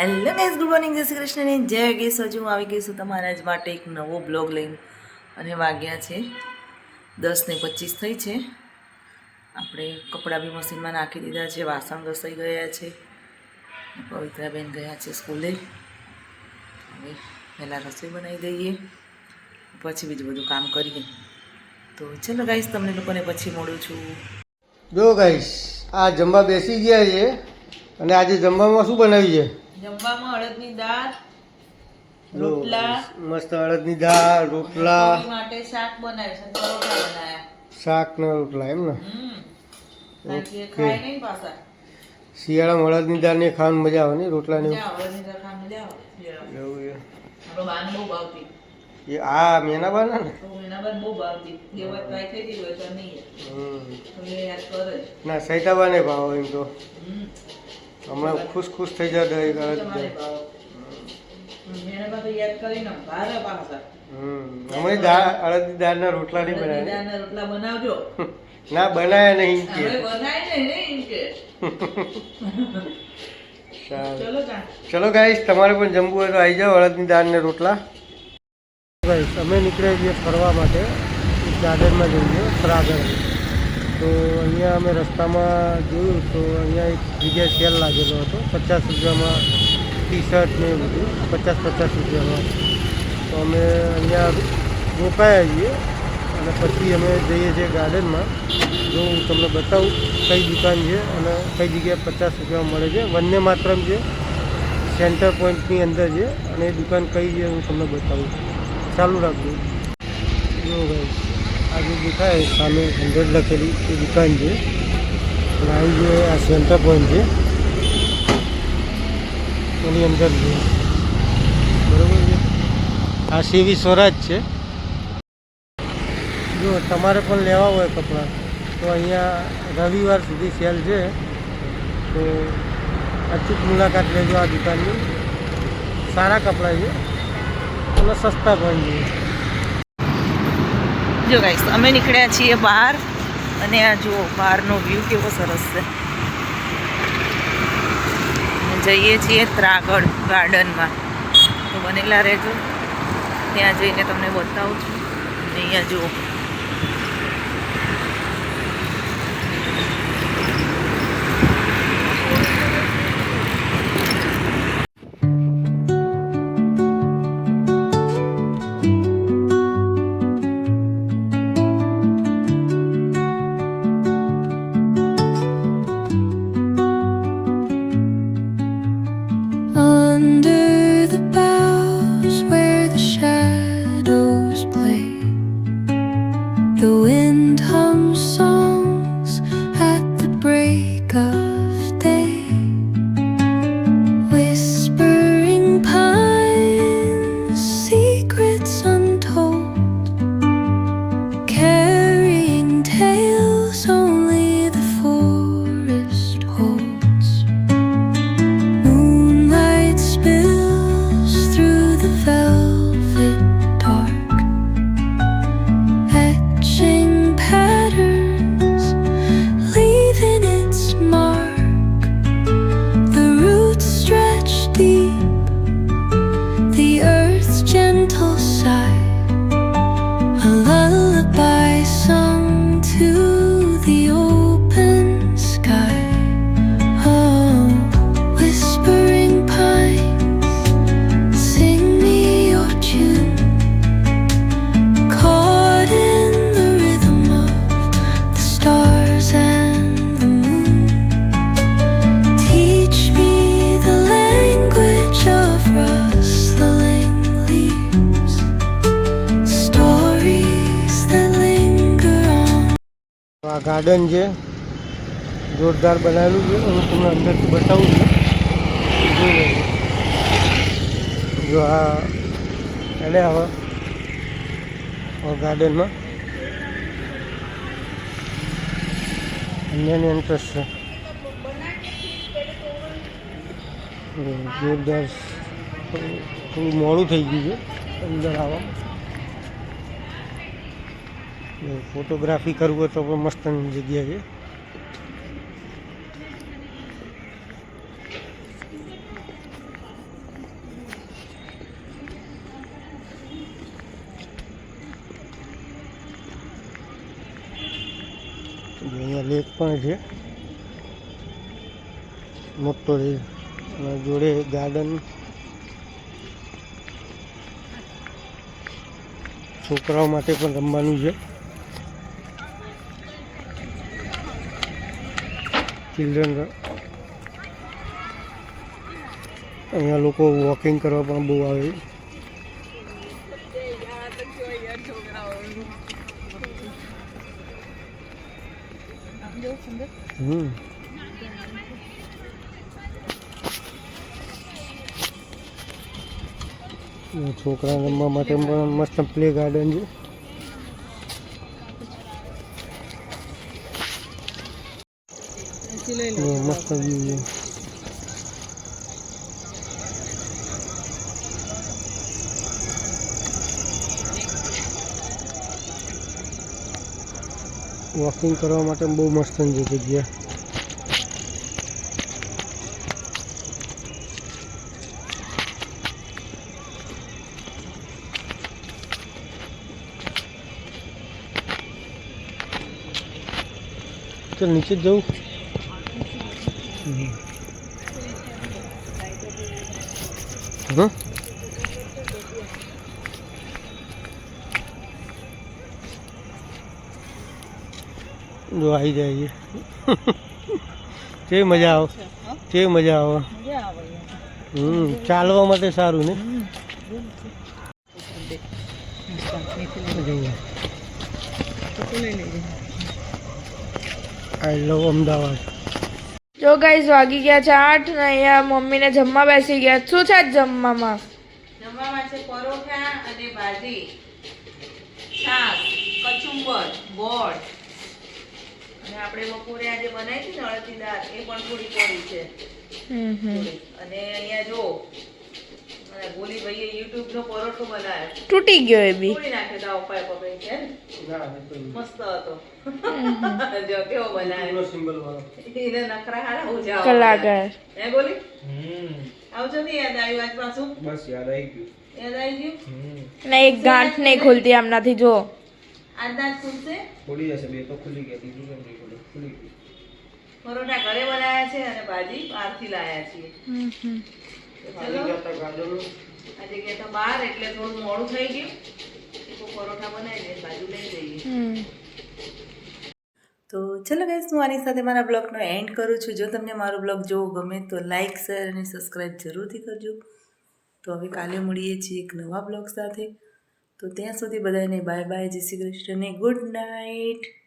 Hello guys, good morning, જય શ્રી કૃષ્ણ ને જય ગેસ, હજુ હું આવી ગઈ છું તમારા જ માટે એક નવો બ્લોગ લઈને. અને વાગ્યા છે, દસ ને પચીસ થઈ છે. આપણે કપડાં બી મશીનમાં નાખી દીધા છે, વાસણ ઘસાઈ ગયા છે. પવિત્રાબેન ગયા છે સ્કૂલે. હવે પહેલાં રસોઈ બનાવી દઈએ. પછી બીજું બધું કામ કરીએ. તો ચલો ગાઈશ તમને લોકોને પછી મળું છું. જો ગાઈસ આ જમવા બેસી ગયા છે. અને આજે જમવામાં શું બનાવ્યું જમવામાં અડદની દાળ રોટલા. મસ્ત અડદની દાળ રોટલા. માટે શાક બનાવ્યું છે પરોઠા બનાવ્યા. શાક ને રોટલા એમ ને? ખાય નહીં પાછા. શિયાળામાં અડદની દાળ ને ખાવાની મજા આવે ને રોટલા ને એ આ મેના બાના ને? ના સૈતાબાને ભાવ એમ તો. હમણાં ખુશ ખુશ થઈ જાય હમ. હમણાં દાળ અડદની દાળના રોટલા નહીં બનાવ્યા. રોટલા બનાવજો. ના બનાયા નહીં કે. ચલો ગાઈશ ગાઈસ તમારે પણ જમવું હોય તો આવી જાઓ અડદની દાળ ને રોટલા. ગાઈસ અમે નીકળ્યા છીએ ફરવા માટે ગાર્ડનમાં જઈએ ફરાગર તો અહીંયા અમે રસ્તામાં જોયું તો અહીંયા એક જગ્યાએ સેલ લાગેલો હતો. પચાસ રૂપિયામાં ટી શર્ટ ને બધું. પચાસ પચાસ રૂપિયામાં. તો અમે અહીંયા રોકાયા છીએ અને પછી અમે જઈએ છીએ ગાર્ડનમાં. જો હું તમને બતાવું કઈ દુકાન છે અને કઈ જગ્યાએ પચાસ રૂપિયામાં મળે છે. વન્ય માત્રમ છે. સેન્ટર પોઈન્ટની અંદર છે અને એ દુકાન કઈ છે હું તમને બતાવું. ચાલુ રાખજો. જો ભાઈ. આ જે દેખાય, સામે હંડ્રેડ લખેલી એ દુકાન છે. અને આવી જે આ સેન્ટર પોઈન્ટ છે, એની અંદર છે. બરાબર છે? આ સીવી સ્વરાજ છે. જો તમારે પણ લેવા હોય કપડાં, તો અહીંયા રવિવાર સુધી સેલ છે. તો અચૂક મુલાકાત લેજો આ દુકાનની. સારા કપડાં છે અને સસ્તા પણ છે. જો ગાઈસ અમે નીકળ્યા છીએ બહાર અને આ જુઓ, બહારનો વ્યૂ કેવો સરસ છે. જઈએ છીએ ત્રાગડ ગાર્ડનમાં તો બનેલા રહેજો. ત્યાં જઈને તમને બતાવું છું. અહીંયા જુઓ. The wind hums songs આ ગાર્ડન છે. જોરદાર બનાવેલું છે. હું તમને અંદરથી બતાવું છું. જો આ એને હવે ગાર્ડનમાં અન્યની ઇન્ટરેસ્ટ છે. જોરદાર. થોડું મોડું થઈ ગયું છે અંદર આવવા ફોટોગ્રાફી કરવું તો પણ મસ્તની જગ્યા છે. અહીંયા લેક પણ છે. મોટો છે જોડે ગાર્ડન છોકરાઓ માટે પણ રમવાનું છે. ચિલ્ડ્રન અહીંયા લોકો વોકિંગ કરવા પણ બહુ આવે હમ. છોકરા રમવા માટે પણ મસ્ત પ્લે ગાર્ડન છે. ને મસ્ત વ્યૂ છે વોકિંગ કરવા માટે બહુ મસ્ત જગ્યા. ચાલ નીચે જવું. હા જો આવી જાય છે. કેવી મજા આવે? કેવી મજા આવે? હમ ચાલવા માટે સારું ને? I love Ahmedabad. જો ગાઈઝ વાગી ગયા છે આઠ ને અહીંયા મમ્મીને જમવા બેસી ગયા. શું છે જમવામાં? જમવામાં છે પરોઠા અને ભાજી. છાશ કચુંબર ગોળ. અને આપણે બપોરે આજે બનાવી હતી ને દાળ એ પણ થોડી પડી છે. અને અહીંયા જો અને ભાઈએ યુટ્યુબ નો પરોઠો બનાવ્યો તૂટી ગયો એ બી. તોડી નાખ્યો તા ઉપાય પકડી છે મસ્ત હતો. જો કેવો બનાવ્યો. સિમ્બલ વાળો. એને નખરા હારા ઉજાવા કલાકાર. એ બોલી? હમ. આવજો ને યાદ આવ્યું આજ પાછું. બસ યાદ આવી ગયું. યાદ આવી ગયું? ના એક ગાંઠ નહીં ખુલતી આમનાથી જો. આજના ખુલશે? ખુલી જશે બે તો ખુલી ગઈ ત્રીજી કેમ નહીં ખુલે? ખુલી ગઈ પરોઠા ઘરે બનાવ્યા છે અને ભાજી બહારથી લાયા છીએ. આજે ગયા તો બહાર એટલે થોડું મોડું થઈ ગયું. તો પરોઠા બનાવીને બાજુ લઈ જઈએ. હમ. તો ચલો ગાઈસ હું આની સાથે મારા બ્લોગનો એન્ડ કરું છું. જો તમને મારો બ્લોગ જોવો ગમે તો લાઇક શેર અને સબસ્ક્રાઈબ જરૂરથી કરજો. તો હવે કાલે મળીએ છીએ એક નવા બ્લોગ સાથે. તો ત્યાં સુધી બધાને બાય બાય જય શ્રી કૃષ્ણ ગુડ નાઇટ